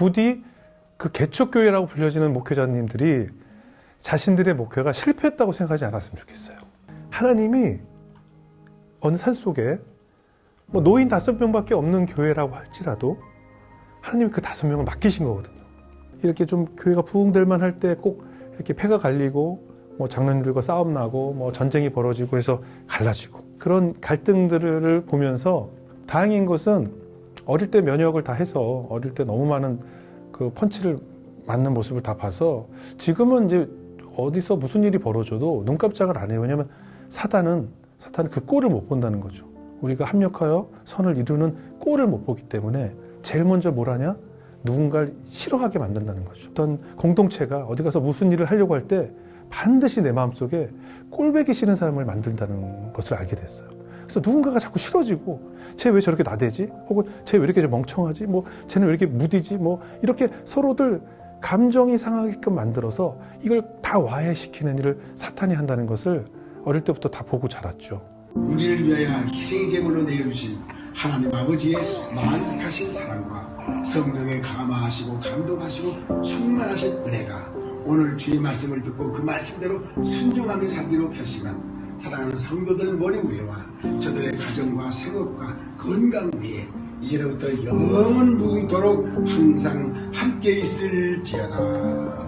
부디 그 개척교회라고 불려지는 목회자님들이 자신들의 목회가 실패했다고 생각하지 않았으면 좋겠어요. 하나님이 어느 산 속에 뭐 노인 다섯 명밖에 없는 교회라고 할지라도 하나님이 그 다섯 명을 맡기신 거거든요. 이렇게 좀 교회가 부흥될 만할 때 꼭 이렇게 폐가 갈리고 뭐 장로님들과 싸움 나고 뭐 전쟁이 벌어지고 해서 갈라지고 그런 갈등들을 보면서 다행인 것은 어릴 때 면역을 다 해서 어릴 때 너무 많은 그 펀치를 맞는 모습을 다 봐서 지금은 이제 어디서 무슨 일이 벌어져도 눈 깜짝을 안 해요. 왜냐면 사단은 사탄은 그 꼴을 못 본다는 거죠. 우리가 합력하여 선을 이루는 꼴을 못 보기 때문에 제일 먼저 뭘 하냐? 누군가를 싫어하게 만든다는 거죠. 어떤 공동체가 어디 가서 무슨 일을 하려고 할 때 반드시 내 마음속에 꼴배기 싫은 사람을 만든다는 것을 알게 됐어요. 그래서 누군가가 자꾸 싫어지고 쟤 왜 저렇게 나대지? 혹은 쟤 왜 이렇게 멍청하지? 뭐 쟤는 왜 이렇게 무디지? 뭐 이렇게 서로들 감정이 상하게끔 만들어서 이걸 다 와해시키는 일을 사탄이 한다는 것을 어릴 때부터 다 보고 자랐죠. 우리를 위하여 희생의 제물로 내어주신 하나님 아버지의 만하신 사랑과 성령의 감화하시고 감동하시고 충만하신 은혜가 오늘 주의 말씀을 듣고 그 말씀대로 순종하며 살기로 결심한 사랑하는 성도들 머리 위에와 가정과 생업과 건강 위에 이제로부터 영원 무궁토록 항상 함께 있을지어다.